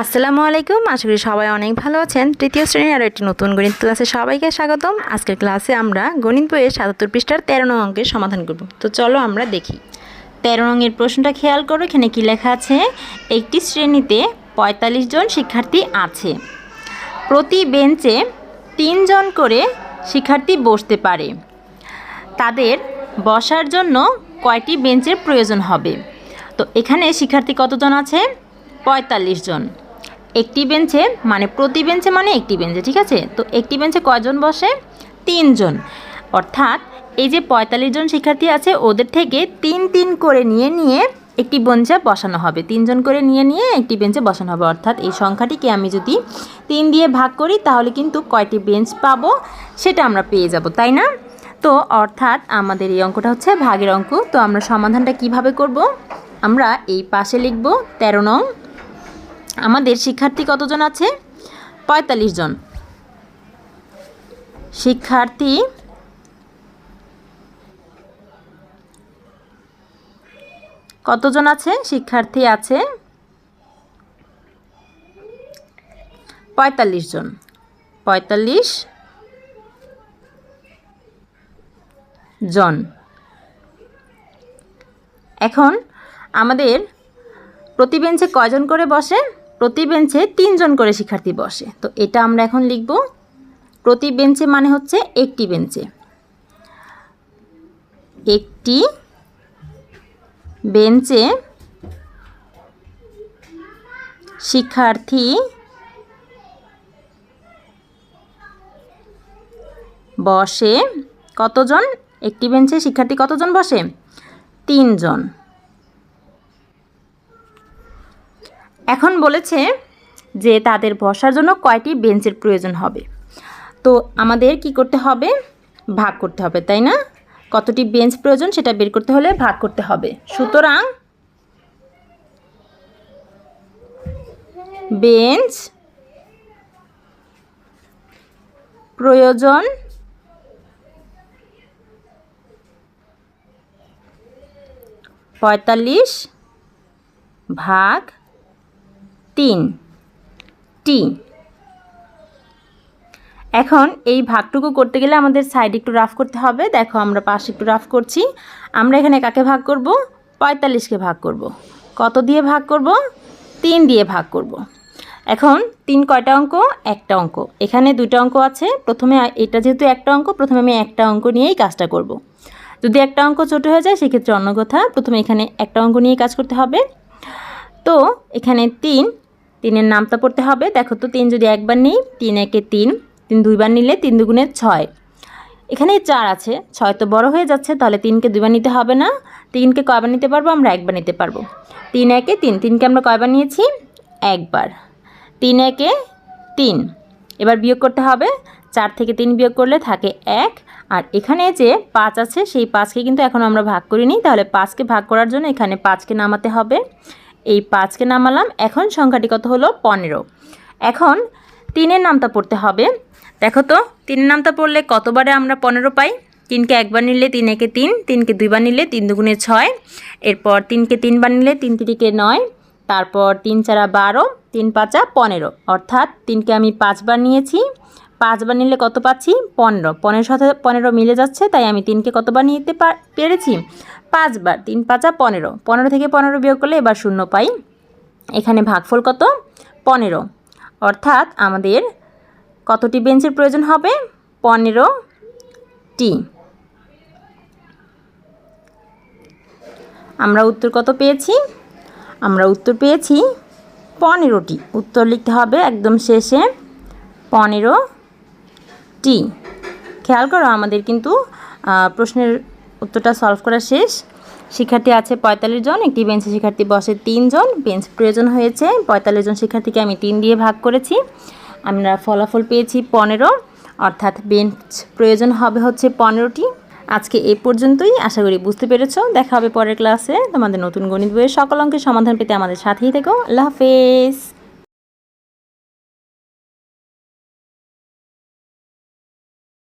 আসসালামু আলাইকুম, আশা করি সবাই অনেক ভালো আছেন। তৃতীয় শ্রেণির আরও একটি নতুন গণিত ক্লাসে সবাইকে স্বাগতম। আজকের ক্লাসে আমরা গণিত বইয়ের সাতাত্তর পৃষ্ঠার তেরো নং অঙ্কের সমাধান করব। তো চলো আমরা দেখি। তেরো নংয়ের প্রশ্নটা খেয়াল করো, এখানে কি লেখা আছে? একটি শ্রেণীতে পঁয়তাল্লিশ জন শিক্ষার্থী আছে। প্রতি বেঞ্চে তিনজন করে শিক্ষার্থী বসতে পারে। তাদের বসার জন্য কয়টি বেঞ্চের প্রয়োজন হবে? তো এখানে শিক্ষার্থী কতজন আছে? পঁয়তাল্লিশ জন। একটি বেঞ্চে মানে প্রতি বেঞ্চে মানে একটি বেঞ্চে ঠিক আছে? তো একটি বেঞ্চে কয়জন বসে? তিনজন অর্থাৎ এই যে পঁয়তাল্লিশ জন শিক্ষার্থী আছে, ওদের থেকে তিন তিন করে নিয়ে নিয়ে একটি বেঞ্চে বসানো হবে। তিনজন করে নিয়ে নিয়ে একটি বেঞ্চে বসানো হবে। অর্থাৎ এই সংখ্যাটিকে আমি যদি তিন দিয়ে ভাগ করি, তাহলে কিন্তু কয়টি বেঞ্চ পাবো সেটা আমরা পেয়ে যাব, তাই না? তো অর্থাৎ আমাদের এই অঙ্কটা হচ্ছে ভাগের অঙ্ক। তো আমরা সমাধানটা কীভাবে করব? আমরা এই পাশে লিখব তেরো নং আমাদের শিক্ষার্থী কতজন আছে? পঁয়তাল্লিশ জন। শিক্ষার্থী কতজন আছে? শিক্ষার্থী আছে পঁয়তাল্লিশ জন। পঁয়তাল্লিশ জন। এখন আমাদের প্রতি বেঞ্চে কয়জন করে বসে? প্রতি বেঞ্চে তিনজন করে শিক্ষার্থী বসে। তো এটা আমরা এখন লিখব। প্রতি বেঞ্চে মানে হচ্ছে একটি বেঞ্চে। একটি বেঞ্চে শিক্ষার্থী বসে কতজন? একটি বেঞ্চে শিক্ষার্থী কতজন বসে? তিনজন। এখন বলেছে যে তাদের বসার জন্য কয়টি বেঞ্চের প্রয়োজন হবে। তো আমাদের কি করতে হবে? ভাগ করতে হবে, তাই না? কতটি বেঞ্চ প্রয়োজন সেটা বের করতে হলে ভাগ করতে হবে। সুতরাং বেঞ্চ প্রয়োজন পঁয়তাল্লিশ ভাগ তিন। টি এখন এই ভাগটুকু করতে গেলে আমাদের সাইড একটু রাফ করতে হবে। দেখো আমরা পাশে একটু রাফ করছি। আমরা এখানে কাকে ভাগ করব? পঁয়তাল্লিশকে ভাগ করব। কত দিয়ে ভাগ করব? তিন দিয়ে ভাগ করব। এখন তিন কয়টা অঙ্ক? একটা অঙ্ক। এখানে দুটো অঙ্ক আছে। প্রথমে এটা যেহেতু একটা অঙ্ক, প্রথমে আমি একটা অঙ্ক নিয়েই কাজটা করব। যদি একটা অঙ্ক ছোটো হয়ে যায়, সেক্ষেত্রে অন্য কথা। প্রথমে এখানে একটা অঙ্ক নিয়ে কাজ করতে হবে। তো এখানে তিন তিনের নামটা পড়তে হবে। দেখো তো, তিন যদি একবার নিই, তিন একে তিন তিন দুইবার নিলে তিন দুগুণে ছয়। এখানে চার আছে, ছয় তো বড় হয়ে যাচ্ছে, তাহলে তিনকে দুইবার নিতে হবে না। তিনকে কয়বার নিতে পারব? আমরা একবার নিতে পারব। তিন একে তিন, তিনকে আমরা কয়বার নিয়েছি? একবার। তিন একে তিন, এবার বিয়োগ করতে হবে। চার থেকে তিন বিয়োগ করলে থাকে এক। আর এখানে যে পাঁচ আছে, সেই পাঁচকে কিন্তু এখন আমরা ভাগ করিনি। তাহলে পাঁচকে ভাগ করার জন্য এখানে পাঁচকে নামাতে হবে। এই পাঁচকে নামালাম। এখন সংখ্যাটি কত হলো? পনেরো। এখন তিনের নামটা পড়তে হবে। দেখো তো, তিনের নামটা পড়লে কতবারে আমরা পনেরো পাই? তিনকে একবার নিলে তিন, একে তিন, তিনকে দুইবার নিলে তিন দুগুণে ছয়। এরপর তিনকে তিনবার নিলে তিন তিরিকে নয়। তারপর তিন চারা বারো, তিন পাঁচা পনেরো। অর্থাৎ তিনকে আমি পাঁচবার নিয়েছি। পাঁচবার নিলে কত পাচ্ছি? পনেরো। পনেরো সাথে পনেরো মিলে যাচ্ছে, তাই আমি তিনকে কতবার নিতে পেরেছি? পাঁচবার। তিন পাঁচা পনেরো। পনেরো থেকে পনেরো বিয়োগ করলে এবার শূন্য পাই। এখানে ভাগফল কত? পনেরো। অর্থাৎ আমাদের কতটি বেঞ্চের প্রয়োজন হবে? পনেরো টি। আমরা উত্তর কত পেয়েছি? আমরা উত্তর পেয়েছি পনেরোটি। উত্তর লিখতে হবে একদম শেষে। পনেরো টি। খেয়াল করো, আমাদের কিন্তু প্রশ্নের উত্তরটা সলভ করা শেষ। শিক্ষার্থী আছে পঁয়তাল্লিশ জন, একটি বেঞ্চে শিক্ষার্থী বসে তিনজন বেঞ্চ প্রয়োজন হয়েছে। পঁয়তাল্লিশ জন শিক্ষার্থীকে আমি তিন দিয়ে ভাগ করেছি। আমরা ফলাফল পেয়েছি পনেরো, অর্থাৎ বেঞ্চ প্রয়োজন হবে হচ্ছে পনেরোটি। আজকে এ পর্যন্তই, আশা করি বুঝতে পেরেছ। দেখা হবে পরের ক্লাসে তোমাদের নতুন গণিত বইয়ের সকল অঙ্কের সমাধান পেতে আমাদের সাথেই থেকো। আল্লাহ হাফেজ।